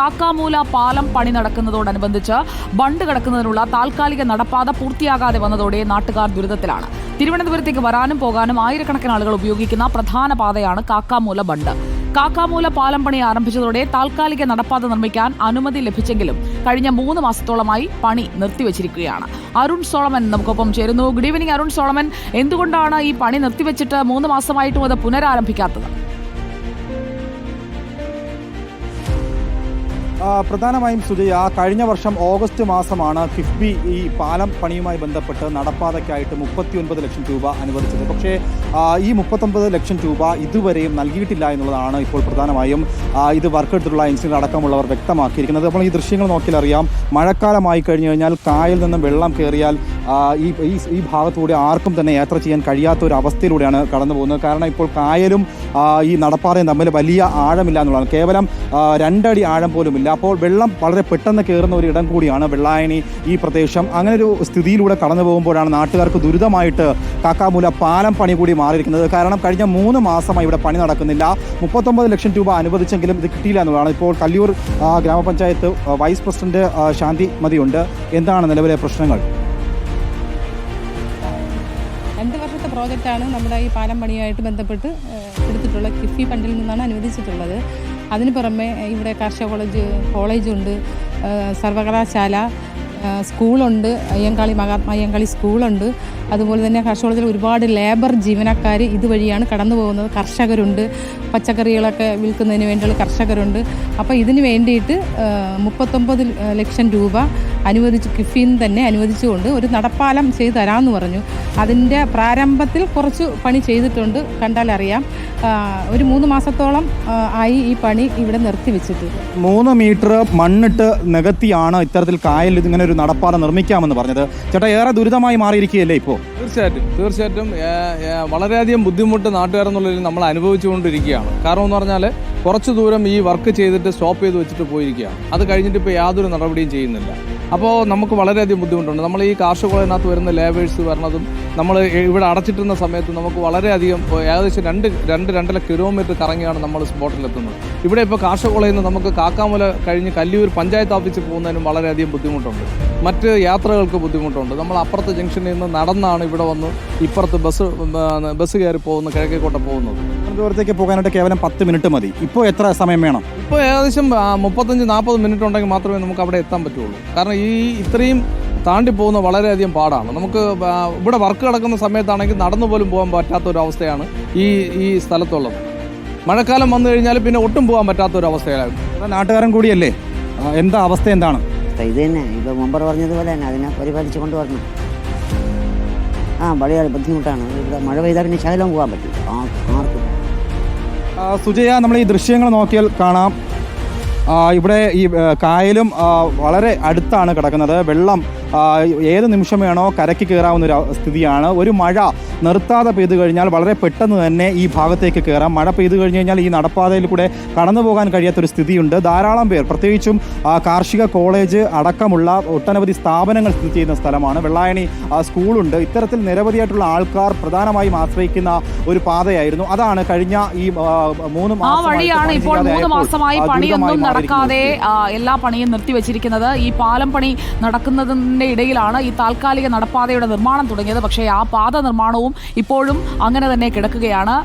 കാക്കാമൂല പാലം പണി നടക്കുന്നതോടനുബന്ധിച്ച് ബണ്ട് കിടക്കുന്നതിനുള്ള താൽക്കാലിക നടപ്പാത പൂർത്തിയാകാതെ വന്നതോടെ നാട്ടുകാർ ദുരിതത്തിലാണ്. തിരുവനന്തപുരത്തേക്ക് വരാനും പോകാനും ആയിരക്കണക്കിന് ആളുകൾ ഉപയോഗിക്കുന്ന പ്രധാന പാതയാണ് കാക്കാമൂല ബണ്ട്. കാക്കാമൂല പാലം പണി ആരംഭിച്ചതോടെ താൽക്കാലിക നടപ്പാത നിർമ്മിക്കാൻ അനുമതി ലഭിച്ചെങ്കിലും കഴിഞ്ഞ മൂന്ന് മാസത്തോളമായി പണി നിർത്തിവച്ചിരിക്കുകയാണ്. അരുൺ സോളമൻ നമുക്കൊപ്പം ചേരുന്നു. Good evening Arun Solomon. എന്തുകൊണ്ടാണ് ഈ പണി നിർത്തിവെച്ചിട്ട് മൂന്ന് മാസമായിട്ടും അത് പുനരാരംഭിക്കാത്തത്? പ്രധാനമായും സുജയ കഴിഞ്ഞ വർഷം ഓഗസ്റ്റ് മാസമാണ് കിഫ്ബി ഈ പാലം പണിയുമായി ബന്ധപ്പെട്ട് നടപ്പാതയ്ക്കായിട്ട് മുപ്പത്തി ഒൻപത് ലക്ഷം രൂപ അനുവദിച്ചത്. പക്ഷേ ഈ മുപ്പത്തൊമ്പത് ലക്ഷം രൂപ ഇതുവരെയും നൽകിയിട്ടില്ല എന്നുള്ളതാണ് ഇപ്പോൾ പ്രധാനമായും ആ, ഇത് വർക്ക് എടുത്തിട്ടുള്ള എൻജിനിയർ അടക്കമുള്ളവർ വ്യക്തമാക്കിയിരിക്കുന്നത്. അപ്പോൾ ഈ ദൃശ്യങ്ങൾ നോക്കിയാൽ അറിയാം മഴക്കാലമായി കഴിഞ്ഞു കഴിഞ്ഞാൽ കായൽ നിന്നും വെള്ളം കയറിയാൽ ആ, ഈ ഈ ഈ ഭാഗത്തൂടെ ആർക്കും തന്നെ യാത്ര ചെയ്യാൻ കഴിയാത്ത ഒരു അവസ്ഥയിലൂടെയാണ് കടന്നു പോകുന്നത്. കാരണം ഇപ്പോൾ കായലും ഈ നടപ്പാറയും തമ്മിൽ വലിയ ആഴമില്ല എന്നുള്ളതാണ്. കേവലം രണ്ടടി ആഴം പോലുമില്ല. അപ്പോൾ വെള്ളം വളരെ പെട്ടെന്ന് കയറുന്ന ഒരു ഇടം കൂടിയാണ് വെള്ളായണി ഈ പ്രദേശം. അങ്ങനെ ഒരു സ്ഥിതിയിലൂടെ കടന്നു പോകുമ്പോഴാണ് നാട്ടുകാർക്ക് ദുരിതമായിട്ട് കാക്കാമൂല പാലം പണി കൂടി മാറിയിരിക്കുന്നത്. കാരണം കഴിഞ്ഞ മൂന്ന് മാസമായി ഇവിടെ പണി നടക്കുന്നില്ല. മുപ്പത്തൊമ്പത് ലക്ഷം രൂപ അനുവദിച്ചെങ്കിലും ഇത് കിട്ടിയില്ല എന്നുള്ളതാണ്. ഇപ്പോൾ കല്ലിയൂർ ഗ്രാമപഞ്ചായത്ത് വൈസ് പ്രസിഡന്റ് ശാന്തി മതിയുണ്ട്. എന്താണ് നിലവിലെ പ്രശ്നങ്ങൾ? പ്രോജക്റ്റാണ് നമ്മുടെ ഈ പാലം പണിയായിട്ട് ബന്ധപ്പെട്ട് എടുത്തിട്ടുള്ള കിഫി ഫണ്ടിൽ നിന്നാണ് അനുവദിച്ചിട്ടുള്ളത്. അതിന് പുറമെ ഇവിടെ കാർഷിക കോളേജ് കോളേജുണ്ട് സർവകലാശാല സ്കൂളുണ്ട് അയ്യങ്കാളി മഹാത്മാ അയ്യങ്കാളി സ്കൂളുണ്ട്. അതുപോലെ തന്നെ കർഷകത്തിൽ ഒരുപാട് ലേബർ ജീവനക്കാർ ഇതുവഴിയാണ് കടന്നു പോകുന്നത്. കർഷകരുണ്ട്. പച്ചക്കറികളൊക്കെ വിൽക്കുന്നതിന് വേണ്ടിയുള്ള കർഷകരുണ്ട്. അപ്പോൾ ഇതിന് വേണ്ടിയിട്ട് മുപ്പത്തൊമ്പത് ലക്ഷം രൂപ അനുവദിച്ച് നിന്ന് തന്നെ അനുവദിച്ചുകൊണ്ട് ഒരു നടപ്പാലം ചെയ്തു തരാമെന്ന് പറഞ്ഞു. അതിന്റെ പ്രാരംഭത്തിൽ കുറച്ച് പണി ചെയ്തിട്ടുണ്ട് കണ്ടാലറിയാം ഒരു മൂന്ന് മാസത്തോളം ആയി ഈ പണി ഇവിടെ നിർത്തിവെച്ചിട്ട് മൂന്ന് മീറ്റർ മണ്ണിട്ട് നികത്തിയാണ് ഇത്തരത്തിൽ കായലിൽ ഇങ്ങനെ ഒരു നടപ്പാലം നിർമ്മിക്കാമെന്ന് പറഞ്ഞത്. ചേട്ടാ ഏറെ ദുരിതമായി മാറിയിരിക്കുകയല്ലേ ഇപ്പോൾ തീർച്ചയായിട്ടും. തീർച്ചയായിട്ടും വളരെയധികം ബുദ്ധിമുട്ട് നാട്ടുകാരെന്നുള്ളതിൽ നമ്മൾ അനുഭവിച്ചുകൊണ്ടിരിക്കുകയാണ്. കാരണം എന്ന് പറഞ്ഞാൽ കുറച്ച് ദൂരം ഈ വർക്ക് ചെയ്തിട്ട് സ്റ്റോപ്പ് ചെയ്ത് വെച്ചിട്ട് പോയിരിക്കുകയാണ്. അത് കഴിഞ്ഞിട്ട് ഇപ്പോൾ യാതൊരു നടപടിയും ചെയ്യുന്നില്ല. അപ്പോൾ നമുക്ക് വളരെയധികം ബുദ്ധിമുട്ടുണ്ട്. നമ്മൾ ഈ കാർഷിക കോളേജിനകത്ത് വരുന്ന ലേബേഴ്സ് വരണതും നമ്മൾ ഇവിടെ അടച്ചിട്ടുന്ന സമയത്ത് നമുക്ക് വളരെയധികം ഏകദേശം രണ്ട് രണ്ട് രണ്ടര കിലോമീറ്റർ കറങ്ങിയാണ് നമ്മൾ സ്പോട്ടിലെത്തുന്നത്. ഇവിടെ ഇപ്പോൾ കാർഷിക കോളേജിൽ നിന്ന് നമുക്ക് കാക്കാമല കഴിഞ്ഞ് കല്ലിയൂർ പഞ്ചായത്ത് ഓഫീസിൽ പോകുന്നതിനും വളരെയധികം ബുദ്ധിമുട്ടുണ്ട്. മറ്റ് യാത്രകൾക്ക് ബുദ്ധിമുട്ടുണ്ട്. നമ്മൾ അപ്പുറത്തെ ജംഗ്ഷനിൽ നിന്ന് നടന്നാണ് ഇവിടെ വന്ന് ഇപ്പുറത്ത് ബസ് ബസ് കയറി പോകുന്ന കിഴക്കേക്കോട്ട പോകുന്നത്. തിരുവനന്തപുരത്തേക്ക് പോകാനായിട്ട് കേവലം പത്ത് മിനിറ്റ് മതി. ഇപ്പോൾ എത്ര സമയം വേണം? ഇപ്പോൾ ഏകദേശം മുപ്പത്തഞ്ച് നാൽപ്പത് മിനിറ്റ് ഉണ്ടെങ്കിൽ മാത്രമേ നമുക്ക് അവിടെ എത്താൻ പറ്റുള്ളൂ. കാരണം ഈ ഇത്രയും താണ്ടി പോകുന്ന വളരെയധികം പാടാണ്. നമുക്ക് ഇവിടെ വർക്ക് കിടക്കുന്ന സമയത്താണെങ്കിൽ നടന്നു പോലും പോകാൻ പറ്റാത്ത ഒരു അവസ്ഥയാണ് ഈ ഈ സ്ഥലത്തുള്ളത്. മഴക്കാലം വന്നു കഴിഞ്ഞാൽ പിന്നെ ഒട്ടും പോകാൻ പറ്റാത്ത ഒരു അവസ്ഥയായിരുന്നു നാട്ടുകാരൻ കൂടിയല്ലേ? എന്താ അവസ്ഥ എന്താണ്? ഇത് തന്നെ ഇപ്പൊ മുമ്പർ പറഞ്ഞതുപോലെ തന്നെ അതിനെ പരിപാലിച്ച് കൊണ്ടുവരണം ആ വളരെ ബുദ്ധിമുട്ടാണ്. ഇവിടെ മഴ പെയ്താൽ പിന്നെ ശകലം പോകാൻ പറ്റും. ആ ആർക്കും സുജയ നമ്മൾ ഈ ദൃശ്യങ്ങൾ നോക്കിയാൽ കാണാം. ഇവിടെ ഈ കായലും വളരെ അടുത്താണ് കിടക്കുന്നത്. വെള്ളം ഏത് നിമിഷം വേണോ കരയ്ക്ക് കയറാവുന്ന ഒരു സ്ഥിതിയാണ്. ഒരു മഴ നിർത്താതെ പെയ്തു കഴിഞ്ഞാൽ വളരെ പെട്ടെന്ന് തന്നെ ഈ ഭാഗത്തേക്ക് കയറാം. മഴ പെയ്തു കഴിഞ്ഞ് കഴിഞ്ഞാൽ ഈ നടപ്പാതയിൽ കൂടെ കടന്നു പോകാൻ കഴിയാത്തൊരു സ്ഥിതിയുണ്ട്. ധാരാളം പേർ പ്രത്യേകിച്ചും കാർഷിക കോളേജ് അടക്കമുള്ള ഒട്ടനവധി സ്ഥാപനങ്ങൾ സ്ഥിതി ചെയ്യുന്ന സ്ഥലമാണ്. വെള്ളായണി സ്കൂളുണ്ട്. ഇത്തരത്തിൽ നിരവധിയായിട്ടുള്ള ആൾക്കാർ പ്രധാനമായും ആശ്രയിക്കുന്ന ഒരു പാതയായിരുന്നു. അതാണ് കഴിഞ്ഞ ഈ മൂന്ന് ആ വഴിയാണ് ഇപ്പോൾ മൂന്ന് മാസമായി പണിയൊന്നും നടക്കാതെ എല്ലാ പണിയും നിർത്തിവെച്ചിരിക്കുന്നത് ഈ പാലം പണി നടക്കുന്നതിന്റെ ഇടയിലാണ് ഈ താൽക്കാലിക നടപ്പാതയുടെ നിർമ്മാണം തുടങ്ങിയത്. പക്ഷേ ആ പാത നിർമ്മാണവും ഇപ്പോഴും അങ്ങനെ തന്നെ കിടക്കുകയാണ്.